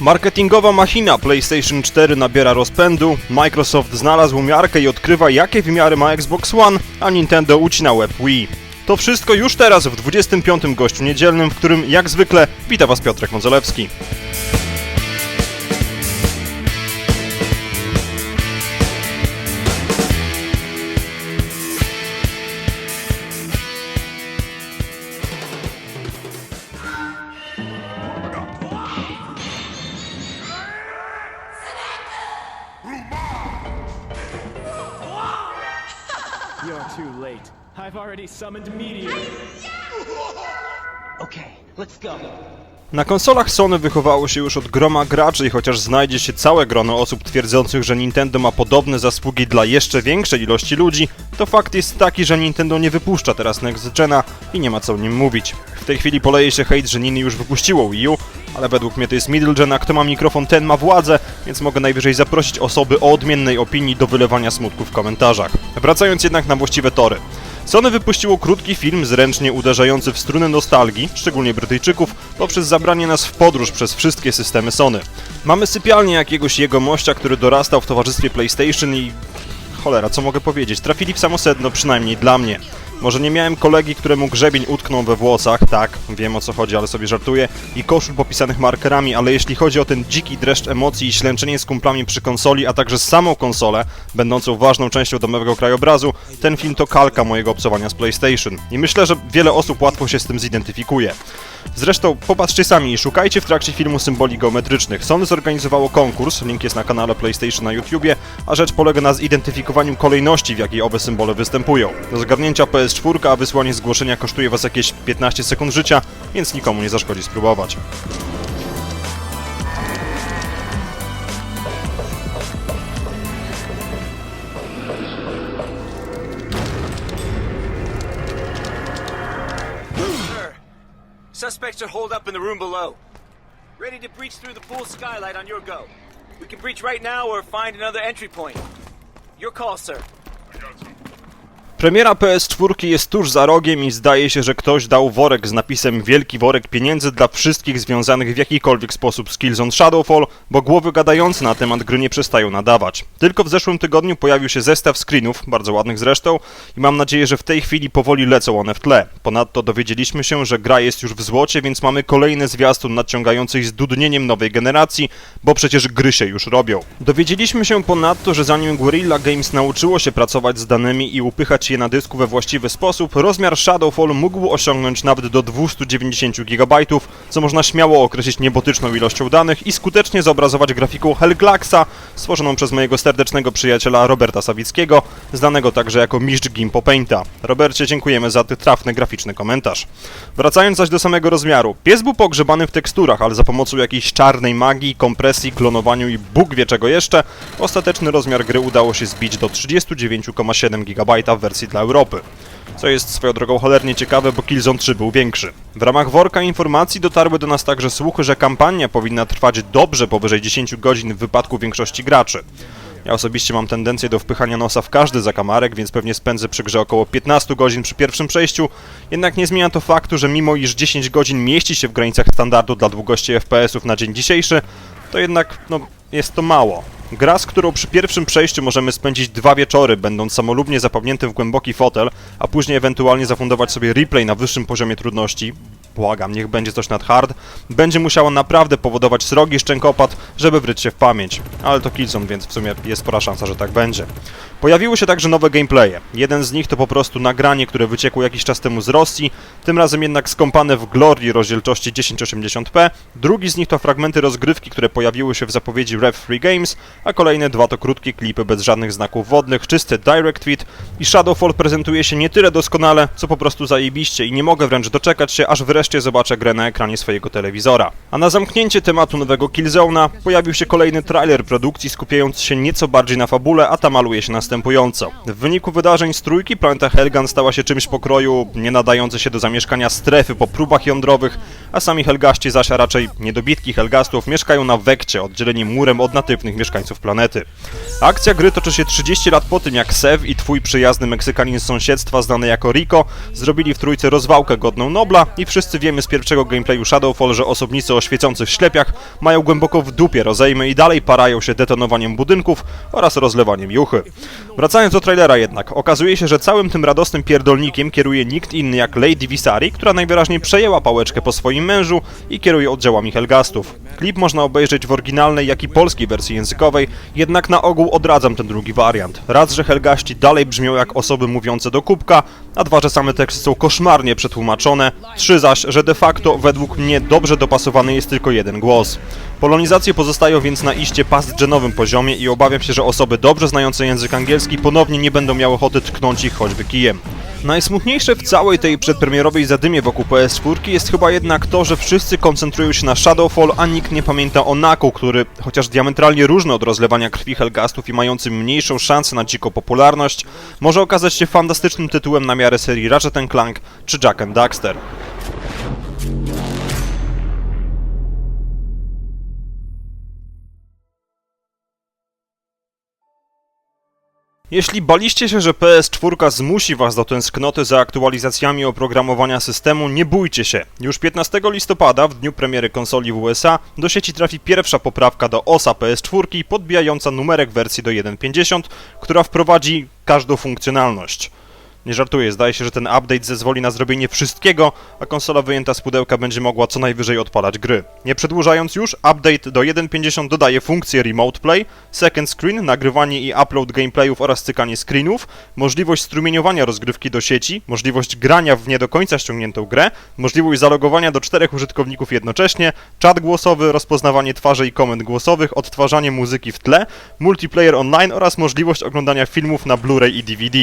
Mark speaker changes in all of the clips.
Speaker 1: Marketingowa machina PlayStation 4 nabiera rozpędu, Microsoft znalazł miarkę i odkrywa jakie wymiary ma Xbox One, a Nintendo ucina łeb Wii. To wszystko już teraz w 25. gościu niedzielnym, w którym jak zwykle wita Was Piotrek Modzelewski.
Speaker 2: You're too late. I've already summoned Meteor.
Speaker 3: Okay, let's go.
Speaker 1: Na konsolach Sony wychowało się już od groma graczy i chociaż znajdzie się całe grono osób twierdzących, że Nintendo ma podobne zasługi dla jeszcze większej ilości ludzi, to fakt jest taki, że Nintendo nie wypuszcza teraz Next Gena i nie ma co o nim mówić. W tej chwili poleje się hejt, że Nini już wypuściło Wii U, ale według mnie to jest Middle Gen, a kto ma mikrofon, ten ma władzę, więc mogę najwyżej zaprosić osoby o odmiennej opinii do wylewania smutku w komentarzach. Wracając jednak na właściwe tory. Sony wypuściło krótki film zręcznie uderzający w struny nostalgii, szczególnie Brytyjczyków, poprzez zabranie nas w podróż przez wszystkie systemy Sony. Mamy sypialnię jakiegoś jegomościa, który dorastał w towarzystwie PlayStation i... Cholera, co mogę powiedzieć? Trafili w samo sedno, przynajmniej dla mnie. Może nie miałem kolegi, któremu grzebień utknął we włosach, tak, wiem o co chodzi, ale sobie żartuję, i koszul popisanych markerami, ale jeśli chodzi o ten dziki dreszcz emocji i ślęczenie z kumplami przy konsoli, a także samą konsolę, będącą ważną częścią domowego krajobrazu, ten film to kalka mojego obcowania z PlayStation. I myślę, że wiele osób łatwo się z tym zidentyfikuje. Zresztą popatrzcie sami i szukajcie w trakcie filmu symboli geometrycznych. Sony zorganizowało konkurs, link jest na kanale PlayStation na YouTubie, a rzecz polega na zidentyfikowaniu kolejności, w jakiej owe symbole występują. Do zgarnięcia PS4, a wysłanie zgłoszenia kosztuje Was jakieś 15 sekund życia, więc nikomu nie zaszkodzi spróbować.
Speaker 4: Suspects are holed up in the room below. Ready to breach through the pool skylight on your go. We can breach right now or find another entry point. Your call, sir.
Speaker 1: Premiera PS4 jest tuż za rogiem i zdaje się, że ktoś dał worek z napisem Wielki worek pieniędzy dla wszystkich związanych w jakikolwiek sposób z Killzone Shadowfall, bo głowy gadające na temat gry nie przestają nadawać. Tylko w zeszłym tygodniu pojawił się zestaw screenów, bardzo ładnych zresztą, i mam nadzieję, że w tej chwili powoli lecą one w tle. Ponadto dowiedzieliśmy się, że gra jest już w złocie, więc mamy kolejny zwiastun nadciągający z dudnieniem nowej generacji, bo przecież gry się już robią. Dowiedzieliśmy się ponadto, że zanim Guerrilla Games nauczyło się pracować z danymi i upychać je na dysku we właściwy sposób, rozmiar Shadowfall mógł osiągnąć nawet do 290 GB, co można śmiało określić niebotyczną ilością danych i skutecznie zobrazować grafiką Hellglaxa, stworzoną przez mojego serdecznego przyjaciela Roberta Sawickiego, znanego także jako mistrz Gimpo Painta. Robercie, dziękujemy za ten trafny graficzny komentarz. Wracając zaś do samego rozmiaru. Pies był pogrzebany w teksturach, ale za pomocą jakiejś czarnej magii, kompresji, klonowaniu i Bóg wie czego jeszcze, ostateczny rozmiar gry udało się zbić do 39,7 GB w wersji dla Europy. Co jest swoją drogą cholernie ciekawe, bo Killzone 3 był większy. W ramach worka informacji dotarły do nas także słuchy, że kampania powinna trwać dobrze powyżej 10 godzin w wypadku większości graczy. Ja osobiście mam tendencję do wpychania nosa w każdy zakamarek, więc pewnie spędzę przy grze około 15 godzin przy pierwszym przejściu, jednak nie zmienia to faktu, że mimo iż 10 godzin mieści się w granicach standardu dla długości FPS-ów na dzień dzisiejszy, to jednak, no, jest to mało. Gra, z którą przy pierwszym przejściu możemy spędzić dwa wieczory, będąc samolubnie zapawniętym w głęboki fotel, a później ewentualnie zafundować sobie replay na wyższym poziomie trudności, błagam, niech będzie coś nad hard, będzie musiała naprawdę powodować srogi szczękopad, żeby wryć się w pamięć. Ale to Killzone, więc w sumie jest spora szansa, że tak będzie. Pojawiły się także nowe gameplaye. Jeden z nich to po prostu nagranie, które wyciekło jakiś czas temu z Rosji, tym razem jednak skąpane w glorii rozdzielczości 1080p. Drugi z nich to fragmenty rozgrywki, które pojawiły się w zapowiedzi Rev Free Games, a kolejne dwa to krótkie klipy bez żadnych znaków wodnych, czysty direct feed i Shadowfall prezentuje się nie tyle doskonale, co po prostu zajebiście i nie mogę wręcz doczekać się, aż wreszcie zobaczę grę na ekranie swojego telewizora. A na zamknięcie tematu nowego Killzone'a pojawił się kolejny trailer produkcji skupiający się nieco bardziej na fabule, a ta maluje się na następująco. W wyniku wydarzeń z trójki planeta Helgan stała się czymś pokroju nie nadające się do zamieszkania strefy po próbach jądrowych, a sami Helgaści zaś, a raczej niedobitki Helgastów, mieszkają na Wekcie, oddzieleni murem od natywnych mieszkańców planety. Akcja gry toczy się 30 lat po tym, jak Sev i twój przyjazny Meksykanin z sąsiedztwa, znany jako Rico, zrobili w trójce rozwałkę godną Nobla i wszyscy wiemy z pierwszego gameplayu Shadowfall, że osobnicy o świecących ślepiach mają głęboko w dupie rozejmy i dalej parają się detonowaniem budynków oraz rozlewaniem juchy. Wracając do trailera jednak, okazuje się, że całym tym radosnym pierdolnikiem kieruje nikt inny jak Lady Visari, która najwyraźniej przejęła pałeczkę po swoim mężu i kieruje oddziałami Helgastów. Klip można obejrzeć w oryginalnej, jak i polskiej wersji językowej, jednak na ogół odradzam ten drugi wariant. Raz, że Helgaści dalej brzmią jak osoby mówiące do kubka, a dwa, że same teksty są koszmarnie przetłumaczone, trzy zaś, że de facto według mnie dobrze dopasowany jest tylko jeden głos. Polonizacje pozostają więc na iście past-genowym poziomie i obawiam się, że osoby dobrze znające język angielski ponownie nie będą miały ochoty tknąć ich choćby kijem. Najsmutniejsze w całej tej przedpremierowej zadymie wokół PS4 jest chyba jednak to, że wszyscy koncentrują się na Shadowfall, a nikt nie pamięta o Naku, który, chociaż diametralnie różny od rozlewania krwi Helgastów i mający mniejszą szansę na dziką popularność, może okazać się fantastycznym tytułem na miarę serii Ratchet Clank czy Jack and Daxter. Jeśli baliście się, że PS4 zmusi was do tęsknoty za aktualizacjami oprogramowania systemu, nie bójcie się. Już 15 listopada, w dniu premiery konsoli w USA, do sieci trafi pierwsza poprawka do OSA PS4 podbijająca numerek wersji do 1.50, która wprowadzi każdą funkcjonalność. Nie żartuję, zdaje się, że ten update zezwoli na zrobienie wszystkiego, a konsola wyjęta z pudełka będzie mogła co najwyżej odpalać gry. Nie przedłużając już, update do 1.50 dodaje funkcję Remote Play, Second Screen, nagrywanie i upload gameplayów oraz cykanie screenów, możliwość strumieniowania rozgrywki do sieci, możliwość grania w nie do końca ściągniętą grę, możliwość zalogowania do czterech użytkowników jednocześnie, czat głosowy, rozpoznawanie twarzy i komend głosowych, odtwarzanie muzyki w tle, multiplayer online oraz możliwość oglądania filmów na Blu-ray i DVD.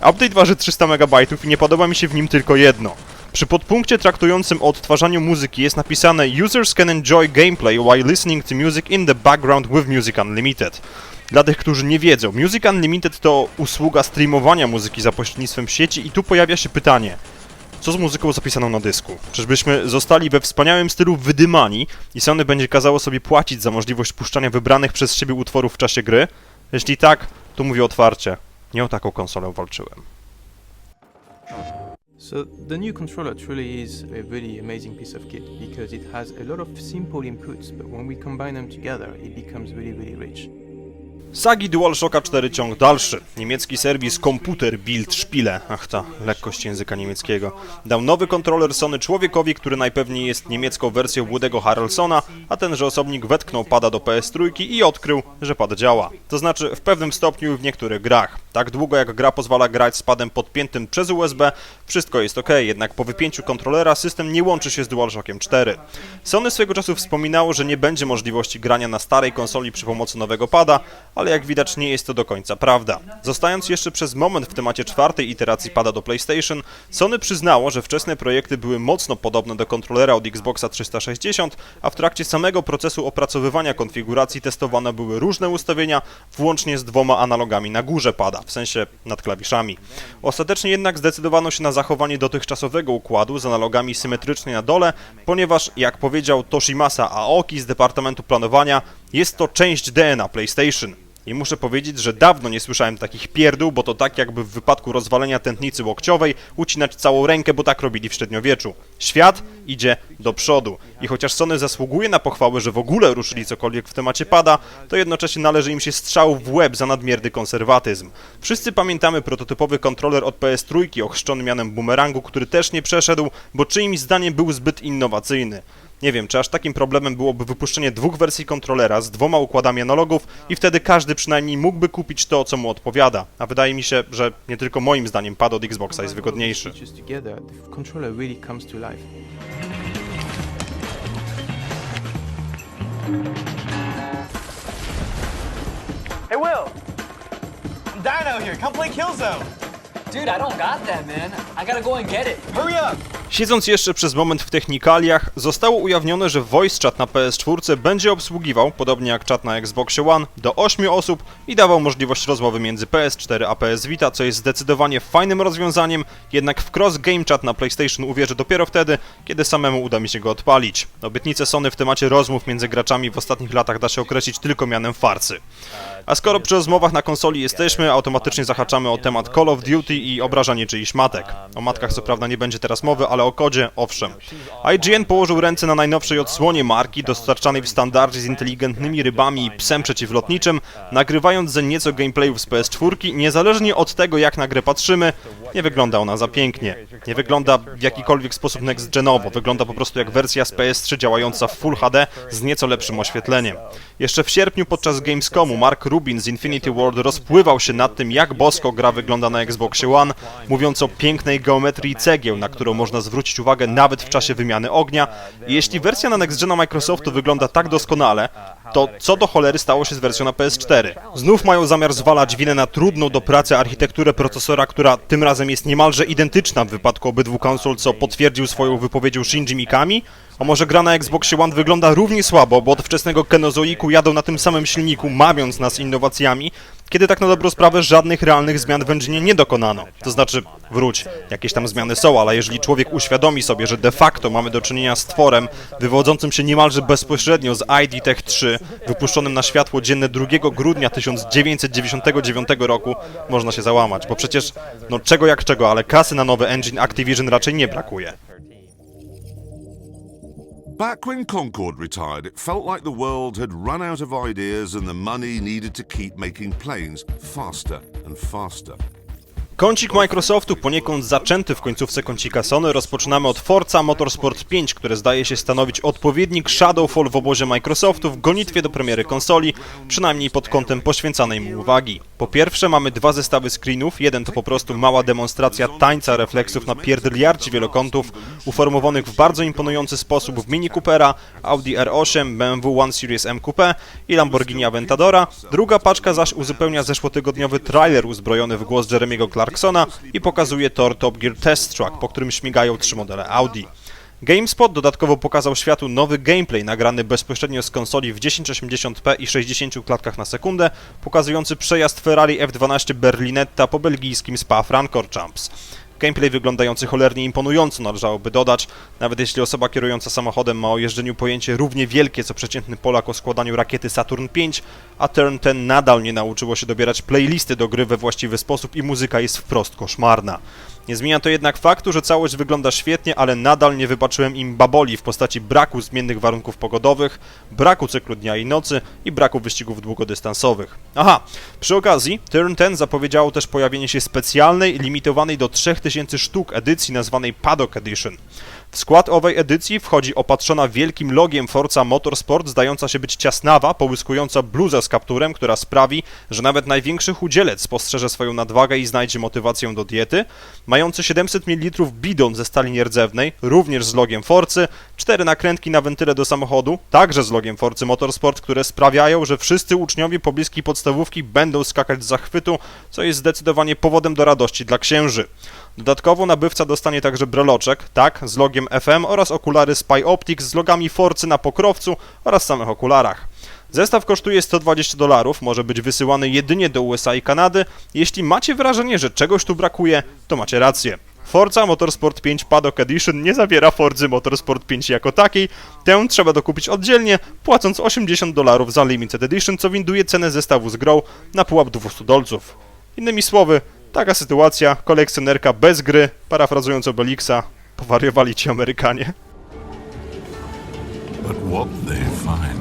Speaker 1: Update waży 300 MB i nie podoba mi się w nim tylko jedno. Przy podpunkcie traktującym o odtwarzaniu muzyki jest napisane Users can enjoy gameplay while listening to music in the background with Music Unlimited. Dla tych, którzy nie wiedzą, Music Unlimited to usługa streamowania muzyki za pośrednictwem sieci i tu pojawia się pytanie. Co z muzyką zapisaną na dysku? Czyżbyśmy zostali we wspaniałym stylu wydymani i Sony będzie kazało sobie płacić za możliwość puszczania wybranych przez siebie utworów w czasie gry? Jeśli tak, to mówię otwarcie. Nie o taką konsolę walczyłem.
Speaker 3: So the new controller truly is a really amazing piece of kit because it has a lot of simple inputs, but when we combine them together, it becomes really, really rich.
Speaker 1: Sagi DualShocka 4 ciąg dalszy. Niemiecki serwis Computer Bild Spiele, ach ta lekkość języka niemieckiego, dał nowy kontroler Sony człowiekowi, który najpewniej jest niemiecką wersją Woody'ego Harrelsona, a tenże osobnik wetknął pada do PS3 i odkrył, że pad działa. To znaczy w pewnym stopniu w niektórych grach. Tak długo jak gra pozwala grać z padem podpiętym przez USB, wszystko jest ok, jednak po wypięciu kontrolera system nie łączy się z DualShockiem 4. Sony swego czasu wspominało, że nie będzie możliwości grania na starej konsoli przy pomocy nowego pada, ale jak widać nie jest to do końca prawda. Zostając jeszcze przez moment w temacie czwartej iteracji pada do PlayStation, Sony przyznało, że wczesne projekty były mocno podobne do kontrolera od Xboxa 360, a w trakcie samego procesu opracowywania konfiguracji testowane były różne ustawienia, włącznie z dwoma analogami na górze pada, w sensie nad klawiszami. Ostatecznie jednak zdecydowano się na zachowanie dotychczasowego układu z analogami symetrycznie na dole, ponieważ, jak powiedział Toshimasa Aoki z Departamentu Planowania, jest to część DNA PlayStation. I muszę powiedzieć, że dawno nie słyszałem takich pierdół, bo to tak jakby w wypadku rozwalenia tętnicy łokciowej ucinać całą rękę, bo tak robili w średniowieczu. Świat idzie do przodu. I chociaż Sony zasługuje na pochwały, że w ogóle ruszyli cokolwiek w temacie pada, to jednocześnie należy im się strzał w łeb za nadmierny konserwatyzm. Wszyscy pamiętamy prototypowy kontroler od PS3 ochrzczony mianem bumerangu, który też nie przeszedł, bo czyimś zdaniem był zbyt innowacyjny. Nie wiem, czy aż takim problemem byłoby wypuszczenie dwóch wersji kontrolera z dwoma układami analogów i wtedy każdy przynajmniej mógłby kupić to, co mu odpowiada. A wydaje mi się, że nie tylko moim zdaniem pad od Xboxa jest wygodniejszy.
Speaker 5: Hey, Will! I'm Dino here. Come play Killzone.
Speaker 6: Dude, I don't got that, man. I gotta go and get it.
Speaker 5: Hurry up!
Speaker 1: Siedząc jeszcze przez moment w technikaliach, zostało ujawnione, że voice chat na PS4 będzie obsługiwał, podobnie jak czat na Xbox One, do 8 osób i dawał możliwość rozmowy między PS4 a PS Vita, co jest zdecydowanie fajnym rozwiązaniem, jednak w cross game chat na PlayStation uwierzę dopiero wtedy, kiedy samemu uda mi się go odpalić. Obietnice Sony w temacie rozmów między graczami w ostatnich latach da się określić tylko mianem farcy. A skoro przy rozmowach na konsoli jesteśmy, automatycznie zahaczamy o temat Call of Duty i obrażanie czyichś matek. O matkach co prawda nie będzie teraz mowy, ale o kodzie owszem. IGN położył ręce na najnowszej odsłonie marki, dostarczanej w standardzie z inteligentnymi rybami i psem przeciwlotniczym, nagrywając ze nieco gameplayów z PS4, niezależnie od tego jak na grę patrzymy, nie wygląda ona za pięknie. Nie wygląda w jakikolwiek sposób next-genowo, wygląda po prostu jak wersja z PS3 działająca w Full HD z nieco lepszym oświetleniem. Jeszcze w sierpniu podczas Gamescomu Mark Rubin z Infinity World rozpływał się nad tym, jak bosko gra wygląda na Xboxie One, mówiąc o pięknej geometrii cegieł, na którą można zwrócić uwagę nawet w czasie wymiany ognia. Jeśli wersja na Next Gena Microsoftu wygląda tak doskonale, to co do cholery stało się z wersją na PS4? Znów mają zamiar zwalać winę na trudną do pracy architekturę procesora, która tym razem jest niemalże identyczna w wypadku obydwu konsol, co potwierdził swoją wypowiedzią Shinji Mikami? A może gra na Xboxie One wygląda równie słabo, bo od wczesnego Kenozoiku jadą na tym samym silniku, mamiąc nas innowacjami, kiedy tak na dobrą sprawę żadnych realnych zmian w engine nie dokonano. To znaczy, wróć, jakieś tam zmiany są, ale jeżeli człowiek uświadomi sobie, że de facto mamy do czynienia z tworem wywodzącym się niemalże bezpośrednio z ID Tech 3, wypuszczonym na światło dzienne 2 grudnia 1999 roku, można się załamać, bo przecież, no czego jak czego, ale kasy na nowy engine Activision raczej nie brakuje.
Speaker 6: Back when Concorde retired, it felt like the world had run out of ideas and the money needed to keep making planes faster and faster.
Speaker 1: Kącik Microsoftu, poniekąd zaczęty w końcówce kącika Sony, rozpoczynamy od Forza Motorsport 5, które zdaje się stanowić odpowiednik Shadowfall w obozie Microsoftu w gonitwie do premiery konsoli, przynajmniej pod kątem poświęcanej mu uwagi. Po pierwsze mamy dwa zestawy screenów, jeden to po prostu mała demonstracja tańca refleksów na pierdliarcie wielokątów, uformowanych w bardzo imponujący sposób w Mini Coopera, Audi R8, BMW One Series M Coupe i Lamborghini Aventadora, druga paczka zaś uzupełnia zeszłotygodniowy trailer uzbrojony w głos Jeremiego Clarksona i pokazuje tor Top Gear Test Track, po którym śmigają trzy modele Audi. GameSpot dodatkowo pokazał światu nowy gameplay nagrany bezpośrednio z konsoli w 1080p i 60 klatkach na sekundę, pokazujący przejazd Ferrari F12 Berlinetta po belgijskim Spa-Francorchamps. Gameplay wyglądający cholernie imponująco należałoby dodać, nawet jeśli osoba kierująca samochodem ma o jeżdżeniu pojęcie równie wielkie co przeciętny Polak o składaniu rakiety Saturn V, a Turn 10 nadal nie nauczyło się dobierać playlisty do gry we właściwy sposób i muzyka jest wprost koszmarna. Nie zmienia to jednak faktu, że całość wygląda świetnie, ale nadal nie wybaczyłem im baboli w postaci braku zmiennych warunków pogodowych, braku cyklu dnia i nocy i braku wyścigów długodystansowych. Aha, przy okazji Turn 10 zapowiedziało też pojawienie się specjalnej, limitowanej do 3000 sztuk edycji nazwanej Paddock Edition. W skład owej edycji wchodzi opatrzona wielkim logiem Forza Motorsport, zdająca się być ciasnawa, połyskująca bluza z kapturem, która sprawi, że nawet największy chudzielec spostrzeże swoją nadwagę i znajdzie motywację do diety, mający 700 ml bidon ze stali nierdzewnej, również z logiem Forcy, cztery nakrętki na wentyle do samochodu, także z logiem Forcy Motorsport, które sprawiają, że wszyscy uczniowie pobliskiej podstawówki będą skakać z zachwytu, co jest zdecydowanie powodem do radości dla księży. Dodatkowo nabywca dostanie także breloczek, tak, z logiem FM oraz okulary Spy Optics z logami Forcy na pokrowcu oraz samych okularach. Zestaw kosztuje 120 dolarów, może być wysyłany jedynie do USA i Kanady. Jeśli macie wrażenie, że czegoś tu brakuje, to macie rację. Forza Motorsport 5 Paddock Edition nie zawiera Forzy Motorsport 5 jako takiej. Tę trzeba dokupić oddzielnie, płacąc 80 dolarów za Limited Edition, co winduje cenę zestawu z grą na pułap 200 dolców. Innymi słowy, taka sytuacja, kolekcjonerka bez gry, parafrazując Obelixa, powariowali ci Amerykanie.
Speaker 6: But what they find.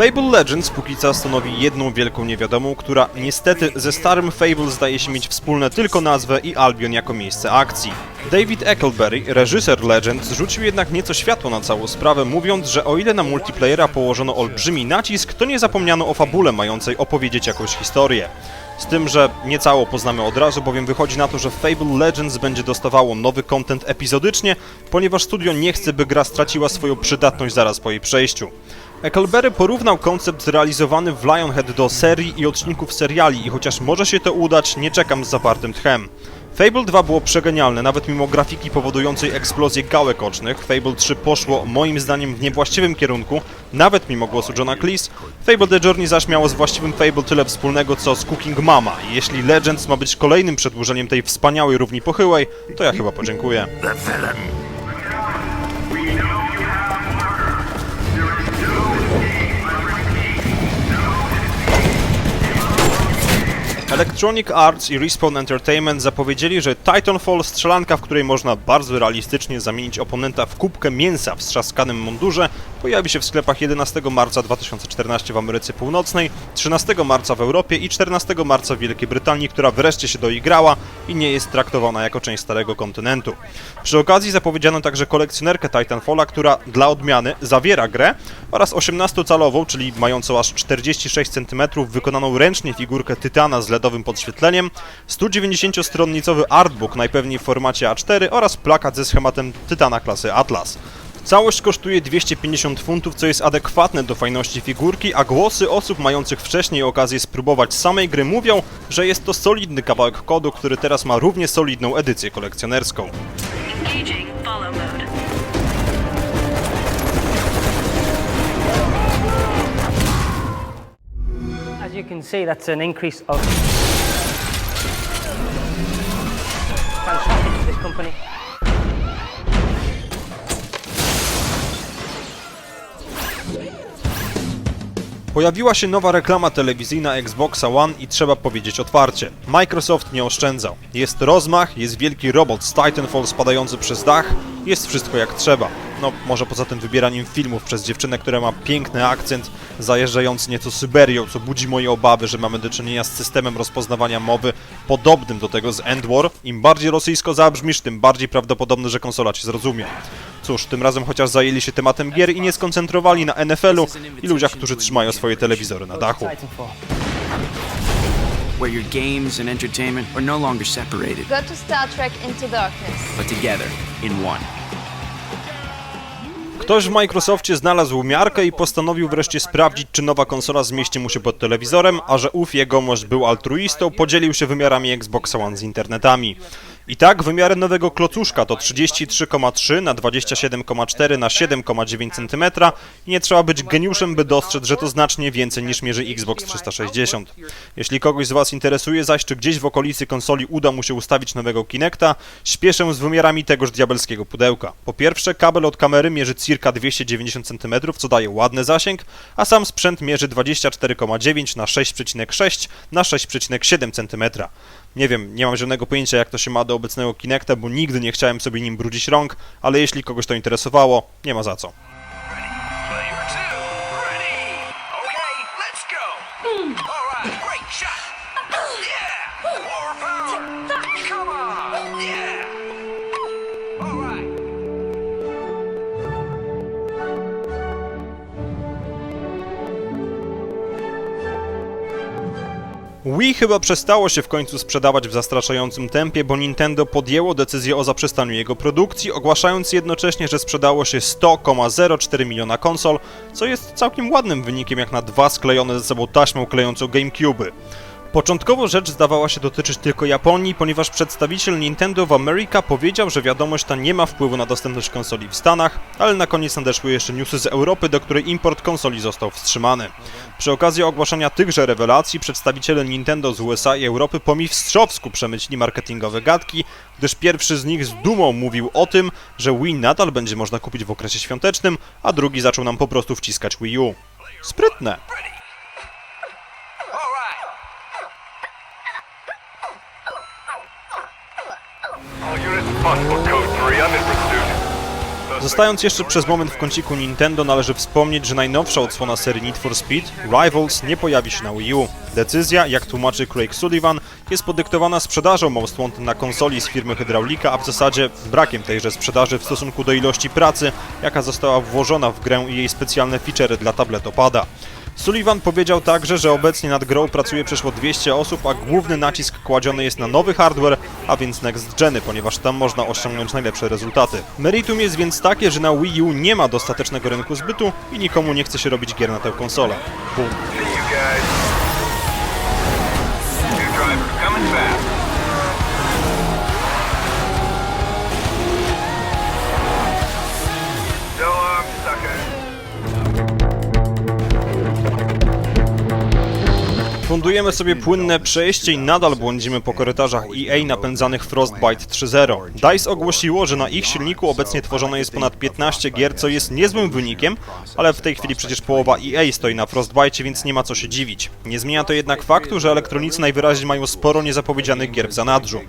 Speaker 1: Fable Legends póki co stanowi jedną wielką niewiadomą, która niestety ze starym Fable zdaje się mieć wspólne tylko nazwę i Albion jako miejsce akcji. David Eccleberry, reżyser Legends, rzucił jednak nieco światło na całą sprawę, mówiąc, że o ile na multiplayera położono olbrzymi nacisk, to nie zapomniano o fabule mającej opowiedzieć jakąś historię. Z tym, że nie cało poznamy od razu, bowiem wychodzi na to, że Fable Legends będzie dostawało nowy content epizodycznie, ponieważ studio nie chce, by gra straciła swoją przydatność zaraz po jej przejściu. Eckelberry porównał koncept zrealizowany w Lionhead do serii i odcinków seriali i chociaż może się to udać, nie czekam z zapartym tchem. Fable 2 było przegenialne, nawet mimo grafiki powodującej eksplozję gałek ocznych. Fable 3 poszło moim zdaniem w niewłaściwym kierunku, nawet mimo głosu Johna Cleese. Fable The Journey zaś miało z właściwym Fable tyle wspólnego co z Cooking Mama i jeśli Legends ma być kolejnym przedłużeniem tej wspaniałej równi pochyłej, to ja chyba podziękuję. Electronic Arts i Respawn Entertainment zapowiedzieli, że Titanfall, strzelanka, w której można bardzo realistycznie zamienić oponenta w kubkę mięsa w strzaskanym mundurze, pojawi się w sklepach 11 marca 2014 w Ameryce Północnej, 13 marca w Europie i 14 marca w Wielkiej Brytanii, która wreszcie się doigrała i nie jest traktowana jako część starego kontynentu. Przy okazji zapowiedziano także kolekcjonerkę Titanfalla, która dla odmiany zawiera grę oraz 18-calową, czyli mającą aż 46 cm, wykonaną ręcznie figurkę Tytana z LEDowym podświetleniem, 190-stronnicowy artbook najpewniej w formacie A4 oraz plakat ze schematem Tytana klasy Atlas. Całość kosztuje 250 funtów, co jest adekwatne do fajności figurki, a głosy osób mających wcześniej okazję spróbować samej gry mówią, że jest to solidny kawałek kodu, który teraz ma równie solidną edycję kolekcjonerską.
Speaker 7: As you can see, that's an increase of fantastic this company.
Speaker 1: Pojawiła się nowa reklama telewizyjna Xboxa One i trzeba powiedzieć otwarcie. Microsoft nie oszczędzał. Jest rozmach, jest wielki robot z Titanfall spadający przez dach, jest wszystko jak trzeba. No, może poza tym wybieraniem filmów przez dziewczynę, która ma piękny akcent, zajeżdżający nieco Syberią, co budzi moje obawy, że mamy do czynienia z systemem rozpoznawania mowy podobnym do tego z End War. Im bardziej rosyjsko zabrzmisz, tym bardziej prawdopodobne, że konsola cię zrozumie. Cóż, tym razem chociaż zajęli się tematem gier i nie skoncentrowali na NFL-u i ludziach, którzy trzymają swoje telewizory na dachu.
Speaker 8: Where your games and entertainment are no longer separated,
Speaker 9: Go to Star Trek Into Darkness.
Speaker 8: but together in one.
Speaker 1: Ktoś w Microsoftie znalazł miarkę i postanowił wreszcie sprawdzić, czy nowa konsola zmieści mu się pod telewizorem, a że ów jegomość był altruistą, podzielił się wymiarami Xbox One z internetami. I tak wymiary nowego klocuszka to 33,3 na 27,4 na 7,9 cm i nie trzeba być geniuszem, by dostrzec, że to znacznie więcej niż mierzy Xbox 360. Jeśli kogoś z Was interesuje zaś, czy gdzieś w okolicy konsoli uda mu się ustawić nowego Kinecta, śpieszę z wymiarami tegoż diabelskiego pudełka. Po pierwsze, kabel od kamery mierzy circa 290 cm, co daje ładny zasięg, a sam sprzęt mierzy 24,9 na 6,6 na 6,7 cm. Nie wiem, nie mam żadnego pojęcia jak to się ma do obecnego Kinecta, bo nigdy nie chciałem sobie nim brudzić rąk, ale jeśli kogoś to interesowało, nie ma za co. Wii chyba przestało się w końcu sprzedawać w zastraszającym tempie, bo Nintendo podjęło decyzję o zaprzestaniu jego produkcji, ogłaszając jednocześnie, że sprzedało się 100,04 miliona konsol, co jest całkiem ładnym wynikiem jak na dwa sklejone ze sobą taśmą klejącą GameCube. Początkowo rzecz zdawała się dotyczyć tylko Japonii, ponieważ przedstawiciel Nintendo w America powiedział, że wiadomość ta nie ma wpływu na dostępność konsoli w Stanach, ale na koniec nadeszły jeszcze newsy z Europy, do której import konsoli został wstrzymany. Przy okazji ogłaszania tychże rewelacji przedstawiciele Nintendo z USA i Europy po mistrzowsku przemyśli marketingowe gadki, gdyż pierwszy z nich z dumą mówił o tym, że Wii nadal będzie można kupić w okresie świątecznym, a drugi zaczął nam po prostu wciskać Wii U. Sprytne. Zostając jeszcze przez moment w kąciku Nintendo, należy wspomnieć, że najnowsza odsłona serii Need for Speed, Rivals, nie pojawi się na Wii U. Decyzja, jak tłumaczy Craig Sullivan, jest podyktowana sprzedażą Most Wanted na konsoli z firmy Hydraulika, a w zasadzie brakiem tejże sprzedaży w stosunku do ilości pracy, jaka została włożona w grę i jej specjalne featurey dla tabletopada. Sullivan powiedział także, że obecnie nad grą pracuje przeszło 200 osób, a główny nacisk kładziony jest na nowy hardware a więc next geny, ponieważ tam można osiągnąć najlepsze rezultaty. Meritum jest więc takie, że na Wii U nie ma dostatecznego rynku zbytu i nikomu nie chce się robić gier na tę konsolę. Boom. Fundujemy sobie płynne przejście i nadal błądzimy po korytarzach EA napędzanych Frostbite 3.0. DICE ogłosiło, że na ich silniku obecnie tworzone jest ponad 15 gier, co jest niezłym wynikiem, ale w tej chwili przecież połowa EA stoi na Frostbite, więc nie ma co się dziwić. Nie zmienia to jednak faktu, że elektronicy najwyraźniej mają sporo niezapowiedzianych gier w zanadrzu.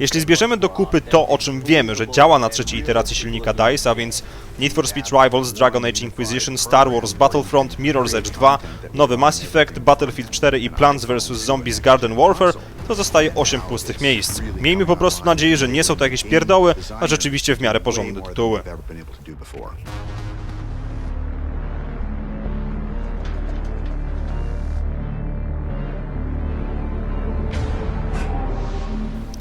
Speaker 1: Jeśli zbierzemy do kupy to, o czym wiemy, że działa na trzeciej iteracji silnika DICE, a więc Need for Speed Rivals, Dragon Age Inquisition, Star Wars Battlefront, Mirror's Edge 2, nowy Mass Effect, Battlefield 4 i Plants vs. Zombies Garden Warfare, to zostaje 8 pustych miejsc. Miejmy po prostu nadzieję, że nie są to jakieś pierdoły, a rzeczywiście w miarę porządne tytuły.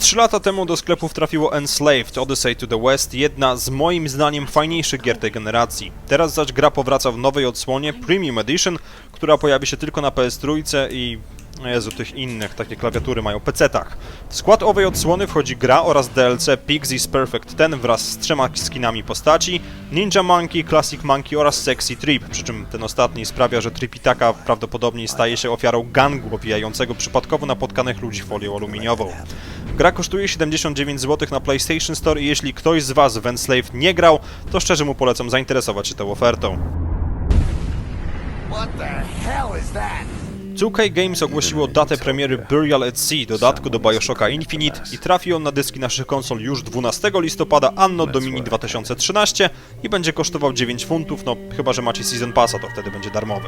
Speaker 1: Trzy lata temu do sklepów trafiło Enslaved Odyssey to the West, jedna z moim zdaniem fajniejszych gier tej generacji. Teraz zaś gra powraca w nowej odsłonie Premium Edition, która pojawi się tylko na PS3 i Jezu, tych innych, takie klawiatury mają PC-tach. W skład owej odsłony wchodzi gra oraz DLC Pixie's Perfect 10 wraz z trzema skinami postaci, Ninja Monkey, Classic Monkey oraz Sexy Trip, przy czym ten ostatni sprawia, że Tripitaka prawdopodobnie staje się ofiarą gangu owijającego przypadkowo napotkanych ludzi folią aluminiową. Gra kosztuje 79 zł na PlayStation Store i jeśli ktoś z Was w Enslaved nie grał, to szczerze mu polecam zainteresować się tą ofertą. 2K Games ogłosiło datę premiery Burial at Sea, dodatku do Bioshocka Infinite i trafi on na dyski naszych konsol już 12 listopada Anno Domini 2013 i będzie kosztował 9 funtów, no chyba, że macie Season Passa, to wtedy będzie darmowy.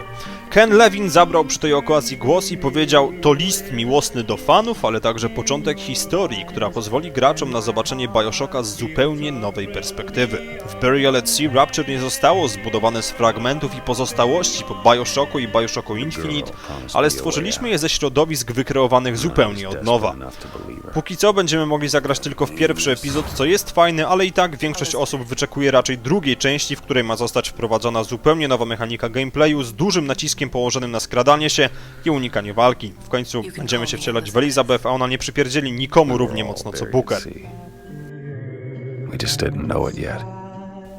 Speaker 1: Ken Levin zabrał przy tej okazji głos i powiedział to list miłosny do fanów, ale także początek historii, która pozwoli graczom na zobaczenie Bioshocka z zupełnie nowej perspektywy. W Burial at Sea Rapture nie zostało zbudowane z fragmentów i pozostałości po Bioshocku i Bioshocku Infinite, ale stworzyliśmy je ze środowisk wykreowanych zupełnie od nowa. Póki co będziemy mogli zagrać tylko w pierwszy epizod, co jest fajne, ale i tak większość osób wyczekuje raczej drugiej części, w której ma zostać wprowadzona zupełnie nowa mechanika gameplayu z dużym naciskiem położonym na skradanie się i unikanie walki. W końcu będziemy się wcielać w Elizabeth, a ona nie przypierdzieli nikomu równie mocno co Booker.
Speaker 10: We just didn't know it yet.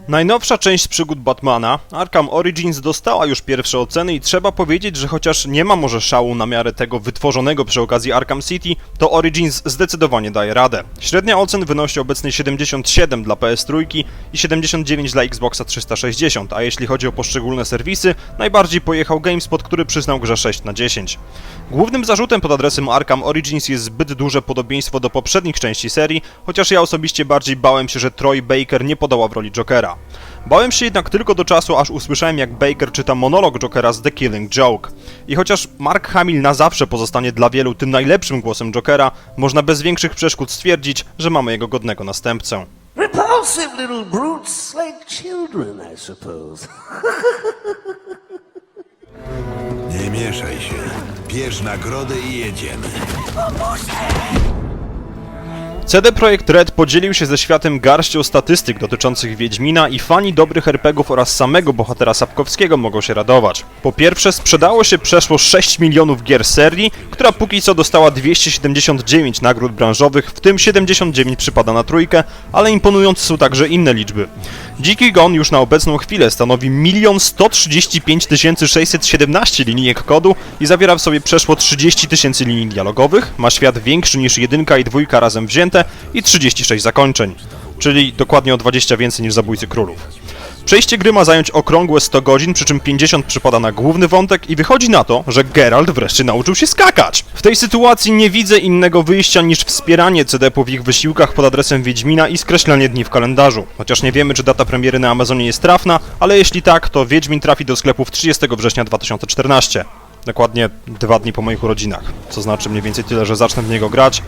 Speaker 1: Najnowsza część przygód Batmana, Arkham Origins, dostała już pierwsze oceny i trzeba powiedzieć, że chociaż nie ma może szału na miarę tego wytworzonego przy okazji Arkham City, to Origins zdecydowanie daje radę. Średnia ocen wynosi obecnie 77 dla PS3 i 79 dla Xboxa 360, a jeśli chodzi o poszczególne serwisy, najbardziej pojechał GameSpot, który przyznał grze 6 na 10. Głównym zarzutem pod adresem Arkham Origins jest zbyt duże podobieństwo do poprzednich części serii, chociaż ja osobiście bardziej bałem się, że Troy Baker nie podoła w roli Jokera. Bałem się jednak tylko do czasu, aż usłyszałem jak Baker czyta monolog Jokera z The Killing Joke. I chociaż Mark Hamill na zawsze pozostanie dla wielu tym najlepszym głosem Jokera, można bez większych przeszkód stwierdzić, że mamy jego godnego następcę.
Speaker 11: Repulsive little brutes like children, I suppose.
Speaker 12: Nie mieszaj się. Bierz nagrodę i jedziemy.
Speaker 1: CD Projekt Red podzielił się ze światem garścią statystyk dotyczących Wiedźmina i fani dobrych RPGów oraz samego bohatera Sapkowskiego mogą się radować. Po pierwsze, sprzedało się przeszło 6 milionów gier serii, która póki co dostała 279 nagród branżowych, w tym 79 przypada na trójkę, ale imponujące są także inne liczby. Dziki Gon już na obecną chwilę stanowi 1 135 617 linijek kodu i zawiera w sobie przeszło 30 tysięcy linii dialogowych, ma świat większy niż jedynka i dwójka razem wzięte i 36 zakończeń, czyli dokładnie o 20 więcej niż Zabójcy Królów. Przejście gry ma zająć okrągłe 100 godzin, przy czym 50 przypada na główny wątek i wychodzi na to, że Geralt wreszcie nauczył się skakać. W tej sytuacji nie widzę innego wyjścia niż wspieranie CD-ów w ich wysiłkach pod adresem Wiedźmina i skreślanie dni w kalendarzu. Chociaż nie wiemy, czy data premiery na Amazonie jest trafna, ale jeśli tak, to Wiedźmin trafi do sklepów 30 września 2014. Dokładnie dwa dni po moich urodzinach, co znaczy mniej więcej tyle, że zacznę w niego grać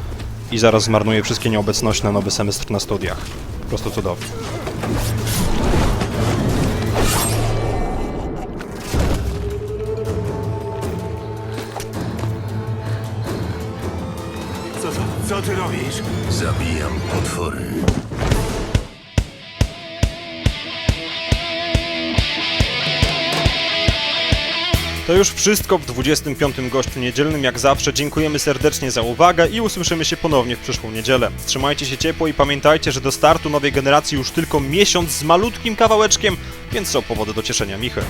Speaker 1: i zaraz zmarnuję wszystkie nieobecności na nowy semestr na studiach. Po prostu cudownie.
Speaker 12: Co, co, co ty ty robisz? Zabijam potwory.
Speaker 1: To już wszystko w 25. gościu niedzielnym. Jak zawsze dziękujemy serdecznie za uwagę i usłyszymy się ponownie w przyszłą niedzielę. Trzymajcie się ciepło i pamiętajcie, że do startu nowej generacji już tylko miesiąc z malutkim kawałeczkiem, więc są powody do cieszenia Michy.